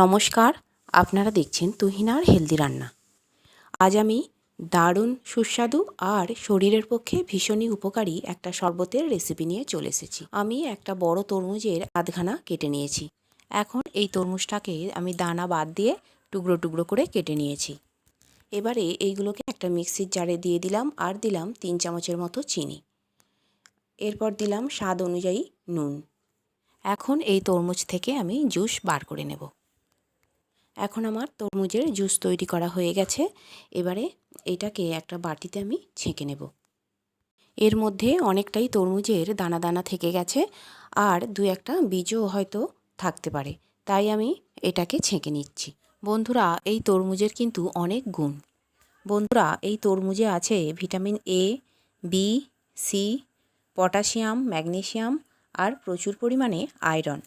নমস্কার, আপনারা দেখছেন তুহিনার হেলদি রান্না। আজ আমি দারুণ, সুস্বাদু আর শরীরের পক্ষে ভীষণই উপকারী একটা শরবতের রেসিপি নিয়ে চলে এসেছি। আমি একটা বড় তরমুজের আধখানা কেটে নিয়েছি। এখন এই তরমুজটাকে আমি দানা বাদ দিয়ে টুকরো টুকরো করে কেটে নিয়েছি। এবারে এইগুলোকে একটা মিক্সির জারে দিয়ে দিলাম আর দিলাম তিন চামচের মতো চিনি। এরপর দিলাম স্বাদ অনুযায়ী নুন। এখন এই তরমুজ থেকে আমি জুস বার করে নেব। এখন আমার তরমুজের জুস তৈরি করা হয়ে গেছে। এবারে এটাকে একটা বাটিতে আমি ছেঁকে নেব। এর মধ্যে অনেকটাই তরমুজের দানা দানা থেকে গেছে আর দু একটা বীজও হয়তো থাকতে পারে। তাই আমি এটাকে ছেঁকে নিচ্ছি। বন্ধুরা, এই তরমুজের কিন্তু অনেক গুণ। বন্ধুরা, এই তরমুজে আছে vitamin A B C potassium, magnesium আর প্রচুর পরিমাণে আয়রন।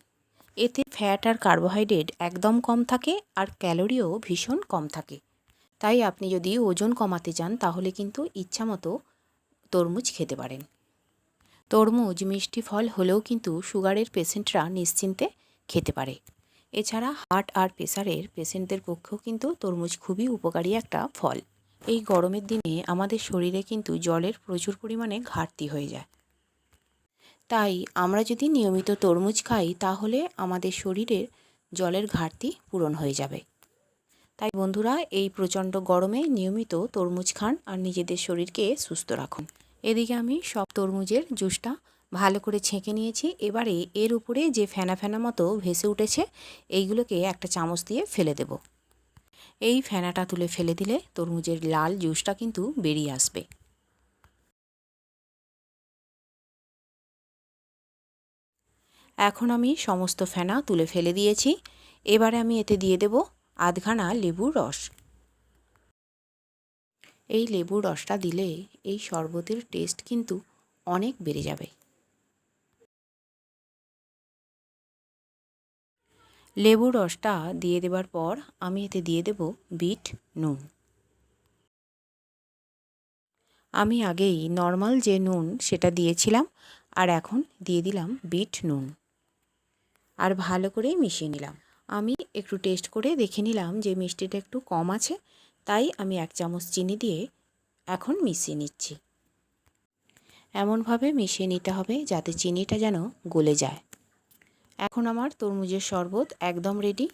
এতে ফ্যাট আর কার্বোহাইড্রেট একদম কম থাকে আর ক্যালোরিও ভীষণ কম থাকে। তাই আপনি যদি ওজন কমাতে চান, তাহলে কিন্তু ইচ্ছা মতো তরমুজ খেতে পারেন। তরমুজ, মিষ্টি ফল হলেও কিন্তু সুগারের পেশেন্টরা নিশ্চিন্তে খেতে পারে। এছাড়া হার্ট আর প্রেসারের পেশেন্টদের পক্ষেও কিন্তু তরমুজ খুবই উপকারী একটা ফল। এই গরমের দিনে আমাদের শরীরে কিন্তু জলের প্রচুর পরিমাণে ঘাটতি হয়ে যায়। তাই আমরা যদি নিয়মিত তরমুজ খাই, তাহলে আমাদের শরীরের জলের ঘাটতি পূরণ হয়ে যাবে। তাই বন্ধুরা, এই প্রচণ্ড গরমে নিয়মিত তরমুজ খান আর নিজেদের শরীরকে সুস্থ রাখুন। এদিকে আমি সব তরমুজের জুসটা ভালো করে ছেঁকে নিয়েছি। এবারে এর উপরে যে ফেনা ফেনা মতো ভেসে উঠেছে, এইগুলোকে একটা চামচ দিয়ে ফেলে দেব। এই ফেনাটা তুলে ফেলে দিলে তরমুজের লাল জুসটা কিন্তু বেরিয়ে আসবে। এখন আমি সমস্ত ফেনা তুলে ফেলে দিয়েছি। এবারে আমি এতে দিয়ে দেব আধখানা লেবুর রস। এই লেবুর রসটা দিলে এই শরবতের টেস্ট কিন্তু অনেক বেড়ে যাবে। লেবুর রসটা দিয়ে দেবার পর আমি এতে দিয়ে দেব বিট, নুন। আমি আগেই নর্মাল যে নুন সেটা দিয়েছিলাম, আর এখন দিয়ে দিলাম বিট, নুন। আর ভালো করে মিশিয়ে নিলাম। আমি একটু টেস্ট করে দেখে নিলাম যে মিষ্টিটা একটু কম আছে, তাই আমি এক চামচ চিনি দিয়ে এখন মিশিয়ে নিচ্ছি। এমনভাবে মিশিয়ে নিতে হবে যাতে চিনিটা যেন গলে যায়। এখন আমার তরমুজের শরবত একদম রেডি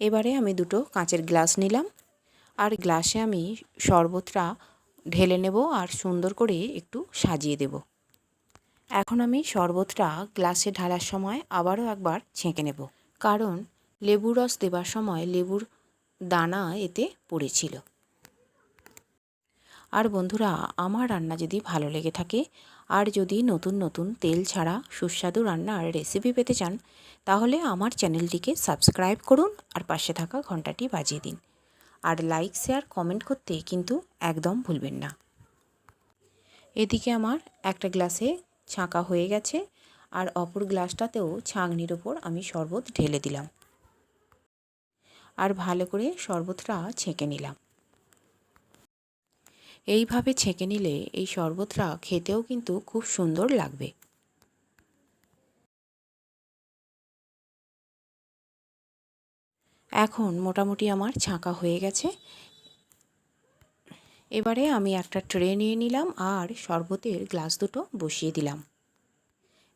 এবারে আমি দুটো কাঁচের গ্লাস নিলাম। আর গ্লাসে আমি শরবতটা ঢেলে নেব আর সুন্দর করে একটু সাজিয়ে দেবো। এখন আমি শরবতটা গ্লাসে ঢালার সময় আবারও একবার ছেঁকে নেব। কারণ লেবুর রস দেবার সময় লেবুর দানা এতে পড়েছিল। আর বন্ধুরা, আমার রান্না যদি ভালো লেগে থাকে, আর যদি নতুন নতুন তেল ছাড়া সুস্বাদু রান্নার রেসিপি পেতে চান, তাহলে আমার চ্যানেলটিকে সাবস্ক্রাইব করুন আর পাশে থাকা ঘন্টাটি বাজিয়ে দিন। আর লাইক শেয়ার কমেন্ট করতে কিন্তু একদম ভুলবেন না। এদিকে আমার একটা গ্লাসে ছাঁকা হয়ে গেছে আর অপর গ্লাসটাতেও ছাঁকনির ওপর আমি শরবত ঢেলে দিলাম। আর ভালো করে শরবতটা ছেঁকে নিলাম। এইভাবে ছেঁকে নিলে এই শরবতটা খেতেও কিন্তু খুব সুন্দর লাগবে। এখন মোটামুটি আমার ছাঁকা হয়ে গেছে। এবারে আমি একটা ট্রে নিয়ে নিলাম আর শরবতের গ্লাস দুটো বসিয়ে দিলাম।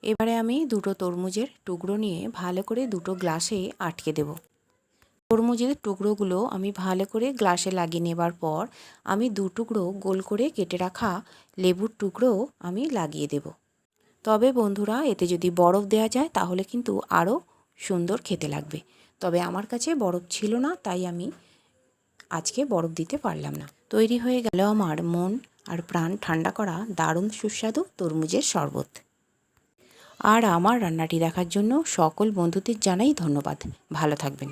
এবারে আমি দুটো তরমুজের টুকরো নিয়ে ভালো করে দুটো গ্লাসে আটকে দেব। তরমুজের টুকরোগুলো আমি ভালো করে গ্লাসে লাগিয়ে নেবার পর আমি দু টুকরো গোল করে কেটে রাখা লেবুর টুকরো আমি লাগিয়ে দেব। তবে বন্ধুরা, এতে যদি বরফ দেওয়া যায় তাহলে কিন্তু আরও সুন্দর খেতে লাগবে। তবে আমার কাছে বরফ ছিল না, তাই আমি আজকে বরফ দিতে পারলাম না। তৈরি হয়ে গেল আমার মন আর প্রাণ ঠান্ডা করা দারুণ সুস্বাদু তরমুজের শরবত। আর আমার রান্নাটি দেখার জন্য সকল বন্ধুদের জানাই ধন্যবাদ। ভালো থাকবেন।